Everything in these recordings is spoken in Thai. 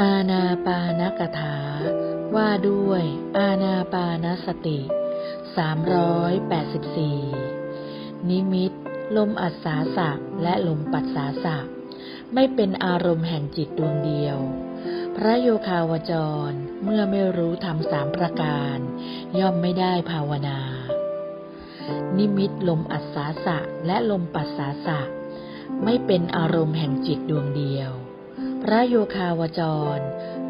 อาณาปานกถา ว่าด้วย อาณาปานสติ 384 นิมิต ลมอัศสาสะและลมปัสสาสะ ไม่เป็นอารมณ์แห่งจิตดวงเดียว พระโยคาวจร เมื่อไม่รู้ธรรมสามประการ ย่อมไม่ได้ภาวนา นิมิตลมอัศสาสะและลมปัสสาสะ ไม่เป็นอารมณ์แห่งจิตดวงเดียว พระโยคาวจร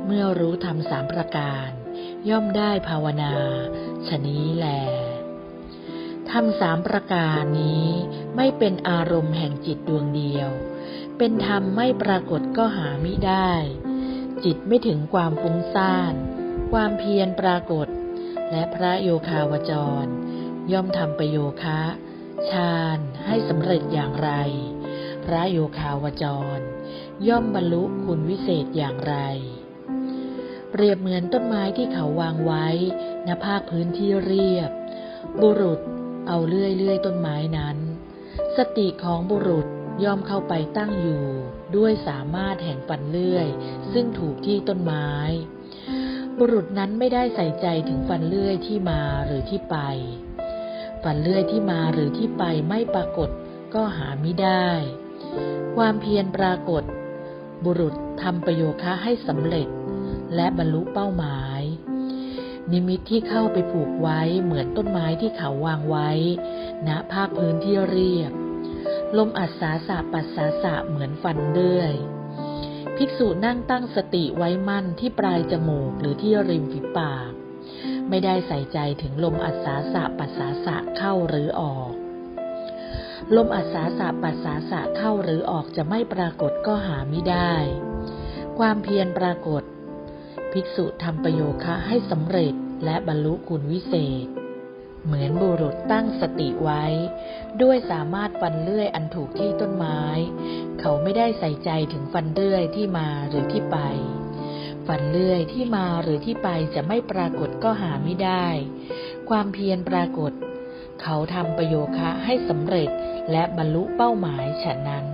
เมื่อรู้ธรรมสามประการ ย่อมได้ภาวนา ชนี้แลธรรมสามประการนี้ไม่เป็นอารมณ์แห่งจิตดวงเดียว เป็นธรรมไม่ปรากฏก็หามิได้ จิตไม่ถึงความฟุ้งซ่าน ความเพียรปรากฏ และพระโยคาวจร ย่อมทำประโยคะฌานให้สำเร็จอย่างไร พระโยคาวจร ย่อมบรรลุคุณวิเศษอย่างไร เปรียบเหมือนต้นไม้ที่เขาวางไว้ณภาคพื้นที่เรียบ บุรุษเอาเลื่อยเลื่อยต้นไม้นั้น สติของบุรุษย่อมเข้าไปตั้งอยู่ ด้วยสามารถแห่งปันเลื่อย ซึ่งถูกที่ต้นไม้ บุรุษนั้นไม่ได้ใส่ใจถึงฟันเลื่อยที่มาหรือที่ไป ฟันเลื่อยที่มาหรือที่ไปไม่ปรากฏก็หาไม่ได้ ความเพียรปรากฏ บุรุษทำประโยคะให้สำเร็จ และบรรลุเป้าหมาย นิมิตที่เข้าไปผูกไว้เหมือนต้นไม้ที่เขาวางไว้ ณภาคพื้นที่เรียบ ลมอัศสาสะปัสสาสะเหมือนฟันเลื่อยภิกษุนั่งตั้งสติไว้มั่นที่ปลายจมูกหรือที่ริมฝีปาก ไม่ได้ใส่ใจถึงลมอัศสาสะปัสสาสะเข้าหรือออก ลมอัศสาสะปัสสาสะเข้าหรือออกจะไม่ปรากฏก็หาไม่ได้ ความเพียรปรากฏ ภิกษุทำประโยคะให้สำเร็จและบรรลุคุณวิเศษ เหมือนบุรุษตั้งสติไว้ ด้วยสามารถฟันเลื่อยอันถูกที่ต้นไม้ เขาไม่ได้ใส่ใจถึงฟันเลื่อยที่มาหรือที่ไป ฟันเลื่อยที่มาหรือที่ไปจะไม่ปรากฏก็หาไม่ได้ ความเพียรปรากฏ เขาทำประโยคะให้สำเร็จและบรรลุเป้าหมายฉะนั้น